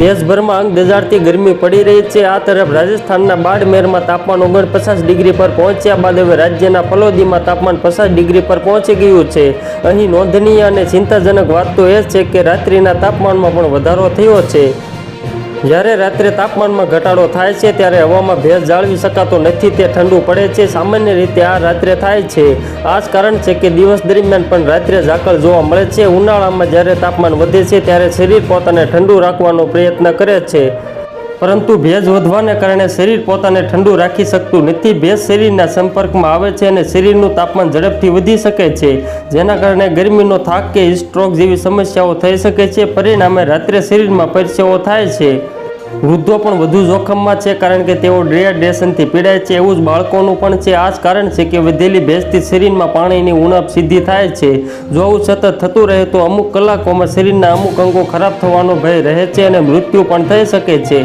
દેશભરમાં અંગ દજાડતી ગરમી પડી રહી છે. આ તરફ રાજસ્થાનના બાડમેરમાં તાપમાન ઓગણપચાસ ડિગ્રી પર પહોંચ્યા બાદ હવે રાજ્યના પલોદીમાં તાપમાન પચાસ ડિગ્રી પર પહોંચી ગયું છે. અહીં નોંધનીય અને ચિંતાજનક વાત તો એ છે કે રાત્રિના તાપમાનમાં પણ વધારો થયો છે. જ્યારે રાત્રે તાપમાનમાં ઘટાડો થાય છે, ત્યારે હવામાં ભેજ જાળવી શકાતો નથી, તે ઠંડુ પડે છે. સામાન્ય રીતે આ રાત્રે થાય છે. આ જ કારણ છે કે દિવસ દરમિયાન પણ રાત્રે ઝાકળ જોવા મળે છે. ઉનાળામાં જ્યારે તાપમાન વધે છે, ત્યારે શરીર પોતાને ઠંડુ રાખવાનો પ્રયત્ન કરે છે. પરંતુ ભેજ વધવાને કારણે શરીર પોતાને ઠંડુ રાખી શકતું નથી. ભેજ શરીરના સંપર્કમાં આવે છે અને શરીરનું તાપમાન ઝડપથી વધી શકે છે, જેના કારણે ગરમીનો થાક કે સ્ટ્રોક જેવી સમસ્યાઓ થઈ શકે છે. પરિણામે રાત્રે શરીરમાં પરસેવો થાય છે. વૃદ્ધો પણ વધુ જોખમમાં છે, કારણ કે તેઓ ડ્રેડેશનથી પીડાય છે. એવું જ બાળકોનું પણ છે. આ જ કારણ છે કે વધેલી ભેજથી શરીરમાં પાણીની ઉણપ સીધી થાય છે. જો આવું સતત થતું રહે તો અમુક કલાકોમાં શરીરના અમુક અંગો ખરાબ થવાનો ભય રહે છે અને મૃત્યુ પણ થઈ શકે છે.